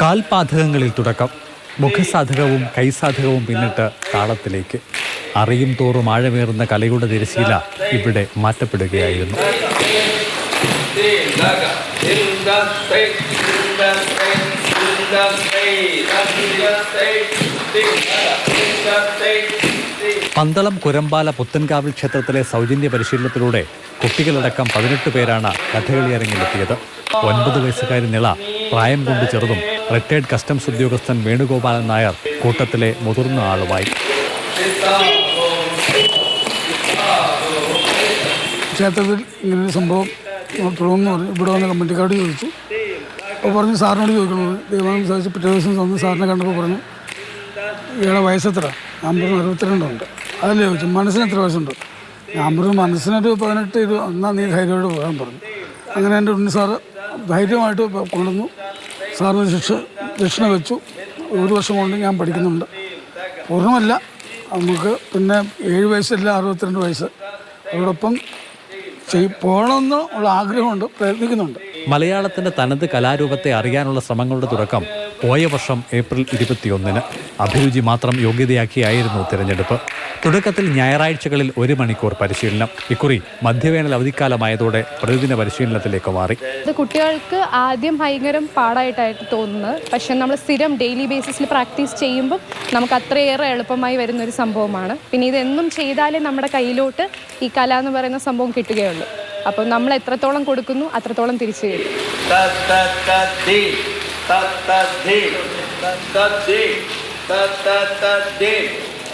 കാൽപാതകങ്ങളിൽ തുടക്കം. മുഖസാധകവും കൈസാധകവും പിന്നിട്ട് താളത്തിലേക്ക്. അറിയും തോറും ആഴമേറുന്ന കലയുടെ തിരശീല ഇവിടെ മാറ്റപ്പെടുകയായിരുന്നു. പന്തളം കുരമ്പാല പുത്തൻകാവിൽ ക്ഷേത്രത്തിലെ സൗജന്യ പരിശീലനത്തിലൂടെ കുട്ടികളടക്കം പതിനെട്ട് പേരാണ് കഥകളി അരങ്ങിലെത്തിയത് ഒൻപത് വയസ്സുകാരി നിള പ്രായം കൊണ്ട് ചെറുതും റിട്ടയർഡ് കസ്റ്റംസ് ഉദ്യോഗസ്ഥൻ വേണുഗോപാലൻ നായർ കൂട്ടത്തിലെ മുതിർന്ന ആളുമായി. ക്ഷേത്രത്തിൽ ഇങ്ങനൊരു സംഭവം തുടർന്ന് ഇവിടെ വന്ന കമ്മിറ്റിക്കാട് ചോദിച്ചു. അപ്പോൾ പറഞ്ഞു സാറിനോട് ചോദിക്കണത്. ദൈവം സാധിച്ച് പിറ്റേ ദിവസം തന്നു സാറിനെ കണ്ടപ്പോൾ പറഞ്ഞു ഇയാളെ വയസ്സെത്ര ഞാൻ പറഞ്ഞു അറുപത്തിരണ്ടുണ്ട് അതല്ലേ ചോദിച്ചു മനസ്സിന് എത്ര വയസ്സുണ്ട്? ഞാൻ മനസ്സിനൊരു പതിനെട്ട് ഇത് എന്നാൽ നീ ധൈര്യമായിട്ട് പോകാൻ പറഞ്ഞു. അങ്ങനെ എന്റെ ഉണ്ണി സാറ് ധൈര്യമായിട്ട് കൊണ്ടുവന്നു. സാറിന് ശിക്ഷ ദക്ഷിണ വെച്ചു. ഒരു വർഷം കൊണ്ട് ഞാൻ പഠിക്കുന്നുണ്ട്. പൂർണമല്ല നമുക്ക് പിന്നെ ഏഴ് വയസ്സല്ല അറുപത്തിരണ്ട് വയസ്സ്. അതോടൊപ്പം ചെയ് പോകണമെന്ന് ഉള്ള ആഗ്രഹമുണ്ട് പ്രയത്നിക്കുന്നുണ്ട്. മലയാളത്തിന്റെ തനത് കലാരൂപത്തെ അറിയാനുള്ള ശ്രമങ്ങളുടെ തുടക്കം പോയ വർഷം ഏപ്രിൽ ഇരുപത്തിയൊന്നിന്. അഭിരുചി മാത്രം യോഗ്യതയാക്കിയായിരുന്നു തിരഞ്ഞെടുപ്പ്. തുടക്കത്തിൽ ഞായറാഴ്ചകളിൽ ഒരു മണിക്കൂർ പരിശീലനം. ഇക്കുറി മധ്യവേനൽ അവധിക്കാലമായതോടെ പ്രതിദിന പരിശീലനത്തിലേക്ക് മാറി. ഇത് കുട്ടികൾക്ക് ആദ്യം ഭയങ്കരം പാടായിട്ടായിട്ട് തോന്നുന്നത്. പക്ഷെ നമ്മൾ സ്ഥിരം ഡെയിലി ബേസിസിൽ പ്രാക്ടീസ് ചെയ്യുമ്പോൾ നമുക്ക് അത്രയേറെ എളുപ്പമായി വരുന്ന ഒരു സംഭവമാണ്. പിന്നെ ഇതെന്നും ചെയ്താലേ നമ്മുടെ കയ്യിലോട്ട് ഈ കല എന്ന് പറയുന്ന സംഭവം കിട്ടുകയുള്ളൂ. അപ്പം നമ്മൾ എത്രത്തോളം കൊടുക്കുന്നു അത്രത്തോളം തിരിച്ചു കിട്ടും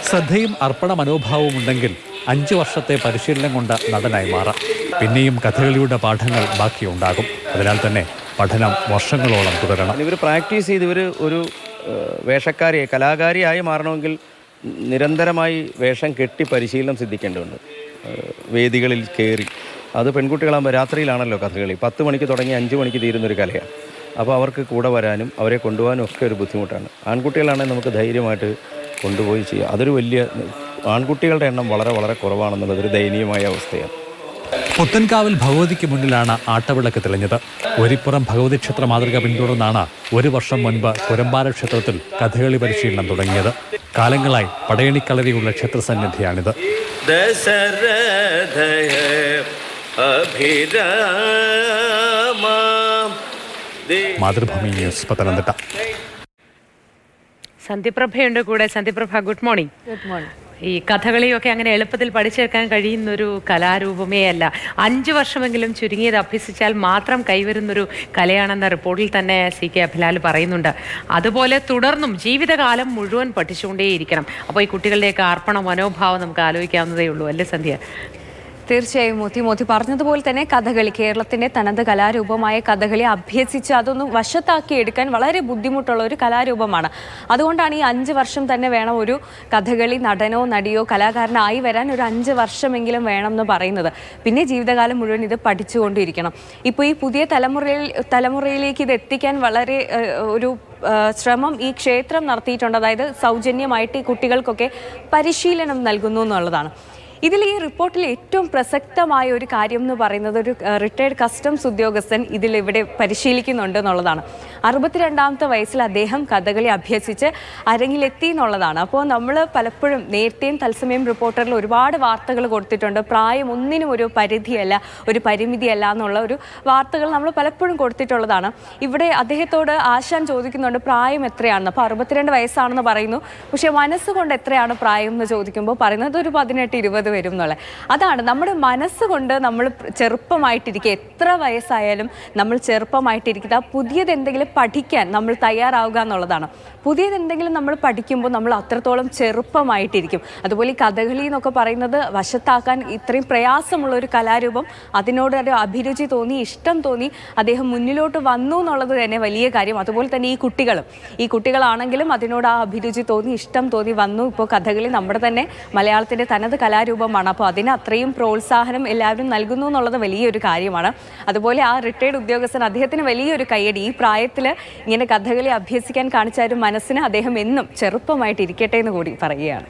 ശ്രദ്ധയും അർപ്പണ മനോഭാവവും ഉണ്ടെങ്കിൽ അഞ്ചു വർഷത്തെ പരിശീലനം കൊണ്ട് നടനായി മാറാം. പിന്നെയും കഥകളിയുടെ പാഠങ്ങൾ ബാക്കിയുണ്ടാകും. അതിനാൽ തന്നെ പഠനം വർഷങ്ങളോളം തുടരണം. ഇവർ പ്രാക്ടീസ് ചെയ്ത് ഇവർ ഒരു വേഷക്കാരിയെ കലാകാരിയായി മാറണമെങ്കിൽ നിരന്തരമായി വേഷം കെട്ടി പരിശീലനം സിദ്ധിക്കേണ്ടതുണ്ട്. വേദികളിൽ കയറി. അത് പെൺകുട്ടികളാകുമ്പോൾ രാത്രിയിലാണല്ലോ കഥകളി. പത്ത് മണിക്ക് തുടങ്ങി അഞ്ച് മണിക്ക് തീരുന്നൊരു കലയാണ്. അപ്പോൾ അവർക്ക് കൂടെ വരാനും അവരെ കൊണ്ടുപോകാനും ഒക്കെ ഒരു ബുദ്ധിമുട്ടാണ്. ആൺകുട്ടികളാണെങ്കിൽ നമുക്ക് ധൈര്യമായിട്ട് കൊണ്ടുപോയി ചെയ്യാം. അതൊരു വലിയ ആൺകുട്ടികളുടെ എണ്ണം വളരെ വളരെ കുറവാണെന്നുള്ളത് ഒരു ദയനീയമായ അവസ്ഥയാണ്. പുത്തൻകാവിൽ ഭഗവതിക്ക് മുന്നിലാണ് ആട്ടവിളക്ക് തെളിഞ്ഞത്. ഒരിപ്പുറം ഭഗവതി ക്ഷേത്ര മാതൃക പിന്തുടർന്നാണ് ഒരു വർഷം മുൻപ് കുരമ്പാല ക്ഷേത്രത്തിൽ കഥകളി പരിശീലനം തുടങ്ങിയത്. കാലങ്ങളായി പടയണിക്കളരിയുള്ള ക്ഷേത്ര സന്നിധിയാണിത്. ദശരഥയ മാതൃഭൂമി ന്യൂസ് പത്തനംതിട്ട. സന്ധ്യപ്രഭയുണ്ട് കൂടെ. Sandhyaprabha good morning. Good morning. ഈ കഥകളിയൊക്കെ അങ്ങനെ എളുപ്പത്തിൽ പഠിച്ചെടുക്കാൻ കഴിയുന്നൊരു കലാരൂപമേ അല്ല. അഞ്ചു വർഷമെങ്കിലും ചുരുങ്ങിയത് അഭ്യസിച്ചാൽ മാത്രം കൈവരുന്നൊരു കലയാണെന്ന റിപ്പോർട്ടിൽ തന്നെ സി കെ അഭിലാൽ പറയുന്നുണ്ട്. അതുപോലെ തുടർന്നും ജീവിതകാലം മുഴുവൻ പഠിച്ചുകൊണ്ടേയിരിക്കണം. അപ്പോൾ ഈ കുട്ടികളുടെയൊക്കെ അർപ്പണ മനോഭാവം നമുക്ക് ആലോചിക്കാവുന്നതേ ഉള്ളൂ. അല്ലേ സന്ധ്യ? തീർച്ചയായും മോത്തി മോത്തി പറഞ്ഞതുപോലെ തന്നെ കഥകളി കേരളത്തിന്റെ തനത് കലാരൂപമായ കഥകളി അഭ്യസിച്ച് അതൊന്ന് വശത്താക്കി എടുക്കാൻ വളരെ ബുദ്ധിമുട്ടുള്ള ഒരു കലാരൂപമാണ്. അതുകൊണ്ടാണ് ഈ അഞ്ച് വർഷം തന്നെ വേണം ഒരു കഥകളി നടനോ നടിയോ കലാകാരനായി വരാൻ ഒരു അഞ്ച് വർഷമെങ്കിലും വേണം എന്ന് പറയുന്നത്. പിന്നെ ജീവിതകാലം മുഴുവൻ ഇത് പഠിച്ചുകൊണ്ടിരിക്കണം. ഇപ്പോൾ ഈ പുതിയ തലമുറയിൽ തലമുറയിലേക്ക് ഇത് എത്തിക്കാൻ വളരെ ഒരു ശ്രമം ഈ ക്ഷേത്രം നടത്തിയിട്ടുണ്ട്. അതായത് സൗജന്യമായിട്ട് ഈ കുട്ടികൾക്കൊക്കെ പരിശീലനം നൽകുന്നു എന്നുള്ളതാണ്. ഇതിൽ ഈ റിപ്പോർട്ടിൽ ഏറ്റവും പ്രസക്തമായ ഒരു കാര്യം എന്ന് പറയുന്നത് ഒരു റിട്ടയർഡ് കസ്റ്റംസ് ഉദ്യോഗസ്ഥൻ ഇതിൽ ഇവിടെ പരിശീലിക്കുന്നുണ്ട് എന്നുള്ളതാണ്. അറുപത്തിരണ്ടാമത്തെ വയസ്സിൽ അദ്ദേഹം കഥകളി അഭ്യസിച്ച് അരങ്ങിലെത്തി എന്നുള്ളതാണ്. അപ്പോൾ നമ്മൾ പലപ്പോഴും നേരത്തെയും തത്സമയം റിപ്പോർട്ടറിൽ ഒരുപാട് വാർത്തകൾ കൊടുത്തിട്ടുണ്ട്. പ്രായം ഒന്നിനും ഒരു പരിധിയല്ല ഒരു പരിമിതിയല്ല എന്നുള്ള ഒരു വാർത്തകൾ നമ്മൾ പലപ്പോഴും കൊടുത്തിട്ടുള്ളതാണ്. ഇവിടെ അദ്ദേഹത്തോട് ആശാൻ ചോദിക്കുന്നുണ്ട് പ്രായം എത്രയാണെന്ന്? അപ്പോൾ അറുപത്തിരണ്ട് വയസ്സാണെന്ന് പറയുന്നു. പക്ഷേ മനസ്സുകൊണ്ട് എത്രയാണ് പ്രായം എന്ന് ചോദിക്കുമ്പോൾ പറയുന്നത് ഒരു പതിനെട്ട് ഇരുപത് വരും എന്നുള്ളത് അതാണ് നമ്മുടെ മനസ്സുകൊണ്ട് നമ്മൾ ചെറുപ്പമായിട്ടിരിക്കുക എത്ര വയസ്സായാലും നമ്മൾ ചെറുപ്പമായിട്ടിരിക്കുക പുതിയത് എന്തെങ്കിലും പഠിക്കാൻ നമ്മൾ തയ്യാറാവുക എന്നുള്ളതാണ്. പുതിയത് എന്തെങ്കിലും നമ്മൾ പഠിക്കുമ്പോൾ നമ്മൾ അത്രത്തോളം ചെറുപ്പമായിട്ടിരിക്കും. അതുപോലെ ഈ കഥകളി എന്നൊക്കെ പറയുന്നത് വശത്താക്കാൻ ഇത്രയും പ്രയാസമുള്ള ഒരു കലാരൂപം അതിനോട് ഒരു അഭിരുചി തോന്നി ഇഷ്ടം തോന്നി അദ്ദേഹം മുന്നിലോട്ട് വന്നു എന്നുള്ളത് തന്നെ വലിയ കാര്യം. അതുപോലെ തന്നെ ഈ കുട്ടികളും. ഈ കുട്ടികളാണെങ്കിലും അതിനോട് ആ അഭിരുചി തോന്നി ഇഷ്ടം തോന്നി വന്നു. ഇപ്പോൾ കഥകളി നമ്മുടെ തന്നെ മലയാളത്തിന്റെ തനത് കലാരൂപം കലാരൂപമാണ് അപ്പോൾ അതിന് അത്രയും പ്രോത്സാഹനം എല്ലാവരും നൽകുന്നു എന്നുള്ളത് വലിയൊരു കാര്യമാണ്. അതുപോലെ ആ റിട്ടയർഡ് ഉദ്യോഗസ്ഥൻ അദ്ദേഹത്തിന് വലിയൊരു കയ്യടി. ഈ പ്രായത്തിൽ ഇങ്ങനെ കഥകളി അഭ്യസിക്കാൻ കാണിച്ച ഒരു മനസ്സിന് അദ്ദേഹം എന്നും ചെറുപ്പമായിട്ട് ഇരിക്കട്ടെ എന്ന് കൂടി പറയുകയാണ്.